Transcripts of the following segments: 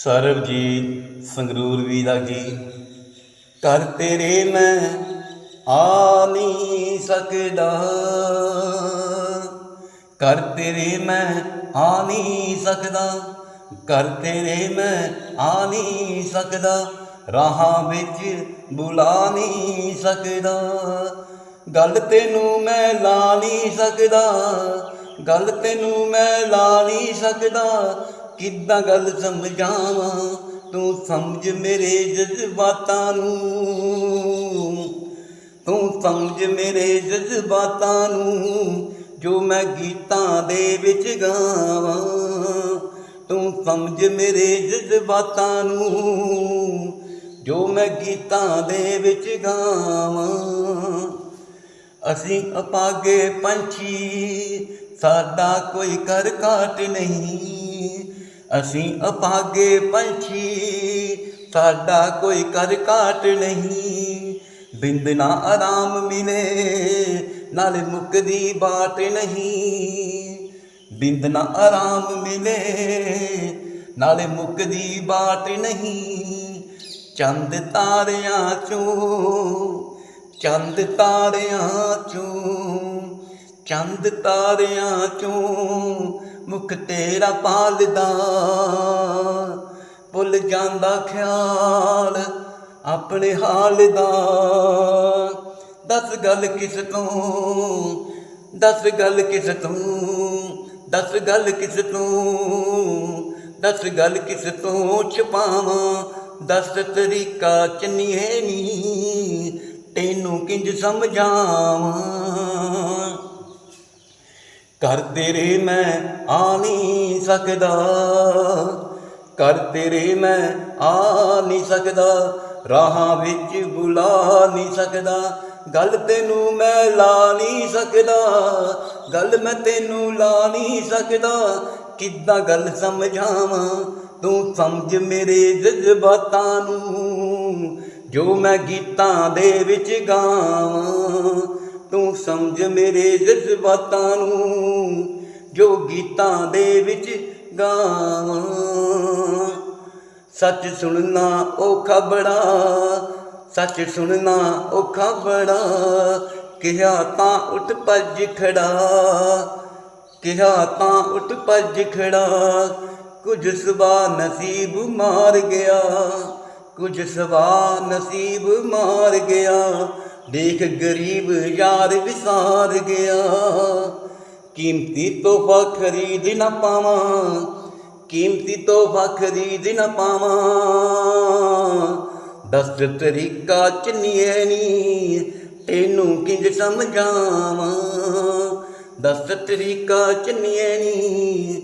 ਸਰਬਜੀਤ ਸੰਗਰੂਰ ਵੀ ਦਾ ਜੀ ਕਰ ਤੇਰੇ ਮੈਂ ਆ ਨਹੀਂ ਸਕਦਾ। ਕਰ ਤੇਰੇ ਮੈਂ ਆ ਨਹੀਂ ਸਕਦਾ, ਕਰ ਤੇਰੇ ਮੈਂ ਆ ਨਹੀਂ ਸਕਦਾ। ਰਾਹਾਂ ਵਿੱਚ ਬੁਲਾ ਨਹੀਂ ਸਕਦਾ। ਗੱਲ ਤੈਨੂੰ ਮੈਂ ਲਾ ਨਹੀਂ ਸਕਦਾ, ਗੱਲ ਤੈਨੂੰ ਮੈਂ ਲਾ ਨਹੀਂ ਸਕਦਾ। ਕਿੱਦਾਂ ਗੱਲ ਸਮਝਾਵਾਂ? ਤੂੰ ਸਮਝ ਮੇਰੇ ਜਜ਼ਬਾਤਾਂ ਨੂੰ। ਤੂੰ ਸਮਝ ਮੇਰੇ ਜਜ਼ਬਾਤਾਂ ਨੂੰ, ਜੋ ਮੈਂ ਗੀਤਾਂ ਦੇ ਵਿੱਚ ਗਾਵਾਂ। ਤੂੰ ਸਮਝ ਮੇਰੇ ਜਜ਼ਬਾਤਾਂ ਨੂੰ, ਜੋ ਮੈਂ ਗੀਤਾਂ ਦੇ ਵਿੱਚ ਗਾਵਾਂ। ਅਸੀਂ ਅਪਾਗੇ ਪੰਛੀ, ਸਾਡਾ ਕੋਈ ਕਰ ਕਾਟ ਨਹੀਂ। ਅਸੀਂ ਅਪਾਗੇ ਪੰਛੀ, ਸਾਡਾ ਕੋਈ ਕਰ ਕਾਟ ਨਹੀਂ। ਬਿੰਦ ਨਾ ਆਰਾਮ ਮਿਲੇ, ਨਾਲੇ ਮੁਕਦੀ ਬਾਟ ਨਹੀਂ। ਬਿੰਦ ਨਾ ਆਰਾਮ ਮਿਲੇ, ਨਾਲੇ ਮੁਕਦੀ ਬਾਟ ਨਹੀਂ। ਚੰਦ ਤਾਰਿਆਂ ਚੋਂ, ਚੰਦ ਤਾਰਿਆਂ ਚੋਂ, ਚੰਦ ਤਾਰਿਆਂ ਚੋਂ ਮੁਖ ਤੇਰਾ ਪਾਲਦਾ। ਭੁੱਲ ਜਾਂਦਾ ਖਿਆਲ ਆਪਣੇ ਹਾਲ ਦਾ। ਦੱਸ ਗੱਲ ਕਿਸ ਤੋਂ? ਦੱਸ ਗੱਲ ਕਿਸ ਤੋਂ? ਦੱਸ ਗੱਲ ਕਿਸ ਤੋਂ? ਦੱਸ ਗੱਲ ਕਿਸ ਤੋਂ ਛਪਾਵਾਂ? ਦੱਸ ਤਰੀਕਾ ਚੰਨੀਏ ਨੀ, ਤੈਨੂੰ ਕਿੰਜ ਸਮਝਾਵਾਂ? ਕਰ ਤੇਰੇ ਮੈਂ ਆ ਨਹੀਂ ਸਕਦਾ। ਕਰ ਤੇਰੇ ਮੈਂ ਆ ਨਹੀਂ ਸਕਦਾ। ਰਾਹਾਂ ਵਿੱਚ ਬੁਲਾ ਨਹੀਂ ਸਕਦਾ। ਗੱਲ ਤੈਨੂੰ ਮੈਂ ਲਾ ਨਹੀਂ ਸਕਦਾ। ਗੱਲ ਮੈਂ ਤੈਨੂੰ ਲਾ ਨਹੀਂ ਸਕਦਾ। ਕਿੱਦਾਂ ਗੱਲ ਸਮਝਾਵਾਂ? ਤੂੰ ਸਮਝ ਮੇਰੇ ਜਜ਼ਬਾਤਾਂ ਨੂੰ। ਜੋ ਮੈਂ ਗੀਤਾਂ ਦੇ ਵਿੱਚ ਗਾਵਾਂ। ਤੂੰ ਸਮਝ ਮੇਰੇ ਜਜ਼ਬਾਤਾਂ ਨੂੰ, ਜੋ ਗੀਤਾਂ ਦੇ ਵਿੱਚ ਗਾਵਾਂ। ਸੱਚ ਸੁਣਨਾ ਔਖਾ ਬੜਾ, ਸੱਚ ਸੁਣਨਾ ਔਖਾ ਬੜਾ। ਕਿਹਾ ਤਾਂ ਉੱਠ ਭੱਜ ਖੜਾ, ਕਿਹਾ ਤਾਂ ਉੱਠ ਭੱਜ ਖੜਾ। ਕੁਝ ਸਵਾ ਨਸੀਬ ਮਾਰ ਗਿਆ, ਕੁਝ ਸਵਾ ਨਸੀਬ ਮਾਰ ਗਿਆ। ਦੇਖ ਗਰੀਬ ਯਾਰ ਵਿਸਾਰ ਗਿਆ। ਕੀਮਤੀ ਤੋਹਫਾ ਖਰੀਦ ਨਾ ਪਾਵਾਂ, ਕੀਮਤੀ ਤੋਹਫਾ ਖਰੀਦ ਨਾ ਪਾਵਾਂ। ਦਸ ਤਰੀਕਾ ਚੰਨੀਏ ਨੀ, ਤੈਨੂੰ ਕਿੰਜ ਸਮਝਾਵਾਂ? ਦਸ ਤਰੀਕਾ ਚੰਨੀਏ ਨੀ,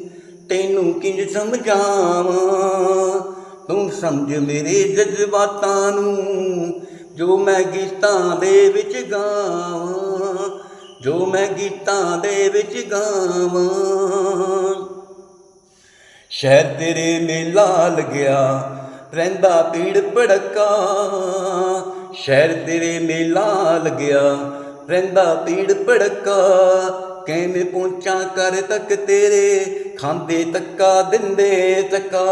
ਤੈਨੂੰ ਕਿੰਜ ਸਮਝਾਵਾਂ? ਤੂੰ ਸਮਝ ਮੇਰੇ ਜਜ਼ਬਾਤਾਂ ਨੂੰ ਜੋ ਮੈਂ ਗੀਤਾਂ ਦੇ ਵਿੱਚ ਗਾਵਾਂ, ਜੋ ਮੈਂ ਗੀਤਾਂ ਦੇ ਵਿੱਚ ਗਾਵਾਂ। ਸ਼ਹਿਰ ਤੇਰੇ ਮੇਲਾ ਗਿਆ ਰਹਿੰਦਾ ਪੀੜ ਭੜਕਾ। ਸ਼ਹਿਰ ਤੇਰੇ ਮੇਲਾ ਗਿਆ ਰਹਿੰਦਾ ਪੀੜ ਭੜਕਾ। ਕਿਵੇਂ ਪਹੁੰਚਾਂ ਕਰ ਤੱਕ ਤੇਰੇ, ਖਾਂਦੇ ਤੱਕਾ, ਦਿੰਦੇ ਤੱਕਾ।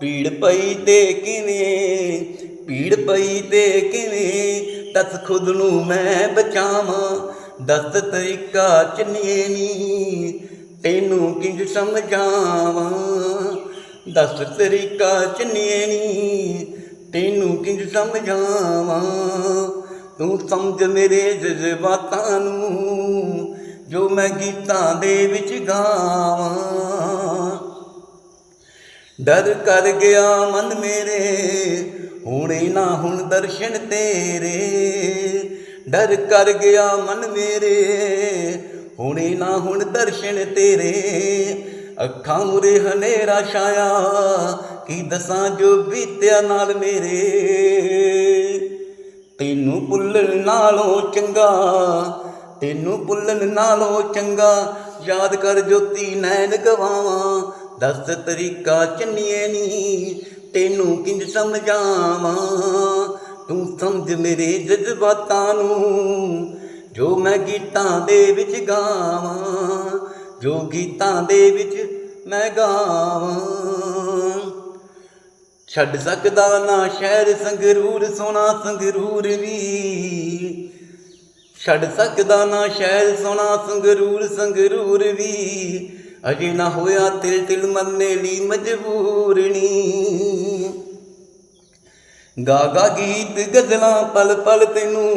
ਪੀੜ ਪਈ ਤੇ ਕਿਵੇਂ ਪੀੜ ਪਈ ਤੇ ਕਿਵੇਂ? ਦੱਸ ਖੁਦ ਨੂੰ ਮੈਂ ਬਚਾਵਾਂ। ਦਸ ਤਰੀਕਾ ਚੰਨੀਏ ਨੀ, ਤੈਨੂੰ ਕਿੰਜ ਸਮਝਾਵਾਂ? ਦਸ ਤਰੀਕਾ ਚੰਨੀਏ ਨੀ, ਤੈਨੂੰ ਕਿੰਜ ਸਮਝਾਵਾਂ? ਤੂੰ ਸਮਝ ਮੇਰੇ ਜਜ਼ਬਾਤਾਂ ਨੂੰ, ਜੋ ਮੈਂ ਗੀਤਾਂ ਦੇ ਵਿੱਚ ਗਾਵਾਂ। ਡਰ ਕਰ ਗਿਆ ਮਨ ਮੇਰੇ ਹੁਣੇ ਨਾ ਹੁਣ ਦਰਸ਼ਨ ਤੇਰੇ, ਡਰ ਕਰ ਗਿਆ ਮਨ ਮੇਰੇ। ਹੁਣੇ ਨਾ ਹੁਣ ਦਰਸ਼ਨ ਤੇਰੇ, ਅੱਖਾਂ ਮੁਰੇ ਹਨੇਰਾ ਛਾਇਆ, ਕੀ ਦਸਾਂ ਜੋ ਬੀਤਿਆ ਨਾਲ ਮੇਰੇ। ਤੈਨੂੰ ਭੁੱਲਣ ਨਾਲੋਂ ਚੰਗਾ, ਤੈਨੂੰ ਭੁੱਲਣ ਨਾਲੋਂ ਚੰਗਾ, ਯਾਦ ਕਰ ਜੋਤੀ ਨੈਣ ਗਵਾਵਾਂ, ਦਸ ਤਰੀਕਾ ਚੰਨੀਏ ਨੀ ਤੈਨੂੰ ਕਿੰਜ ਸਮਝਾਵਾਂ? ਤੂੰ ਸਮਝ ਮੇਰੇ ਜਜ਼ਬਾਤਾਂ ਨੂੰ। ਜੋ ਮੈਂ ਗੀਤਾਂ ਦੇ ਵਿੱਚ ਗਾਵਾਂ, ਜੋ ਗੀਤਾਂ ਦੇ ਵਿੱਚ ਮੈਂ ਗਾਵਾਂ। ਛੱਡ ਸਕਦਾ ਨਾ ਸ਼ਹਿਰ ਸੰਗਰੂਰ ਸੋਨਾ ਸੰਗਰੂਰ ਵੀ। ਛੱਡ ਸਕਦਾ ਨਾ ਸ਼ਹਿਰ ਸੋਨਾ ਸੰਗਰੂਰ ਸੰਗਰੂਰ ਵੀ। ਅਜੇ ਨਾ ਹੋਇਆ ਤਿਲ ਤਿਲ ਮੰਨੇ ਲਈ ਮਜਬੂਰਣੀ ਗਾਗਾ ਗੀਤ ਗਜ਼ਲਾਂ ਪਲ ਪਲ ਤੈਨੂੰ।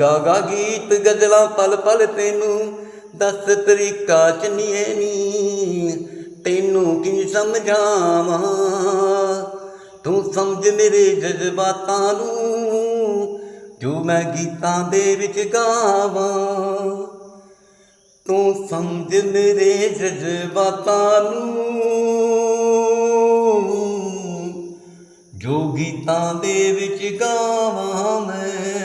ਗਾਗਾ ਗੀਤ ਗਜ਼ਲਾਂ ਪਲ ਪਲ ਤੈਨੂੰ। ਦੱਸ ਤਰੀਕਾ ਚੰਨੀਏ ਨੀ, ਤੈਨੂੰ ਕੀ ਸਮਝਾਵਾਂ? ਤੂੰ ਸਮਝ ਮੇਰੇ ਜਜ਼ਬਾਤਾਂ ਨੂੰ, ਜੋ ਮੈਂ ਗੀਤਾਂ ਦੇ ਵਿੱਚ ਗਾਵਾਂ। ਤੂੰ ਸਮਝ ਮੇਰੇ ਜਜ਼ਬਾਤਾਂ ਨੂੰ। ਜੋ ਗੀਤਾਂ ਦੇ ਵਿੱਚ ਗਾਵਾਂ ਮੈਂ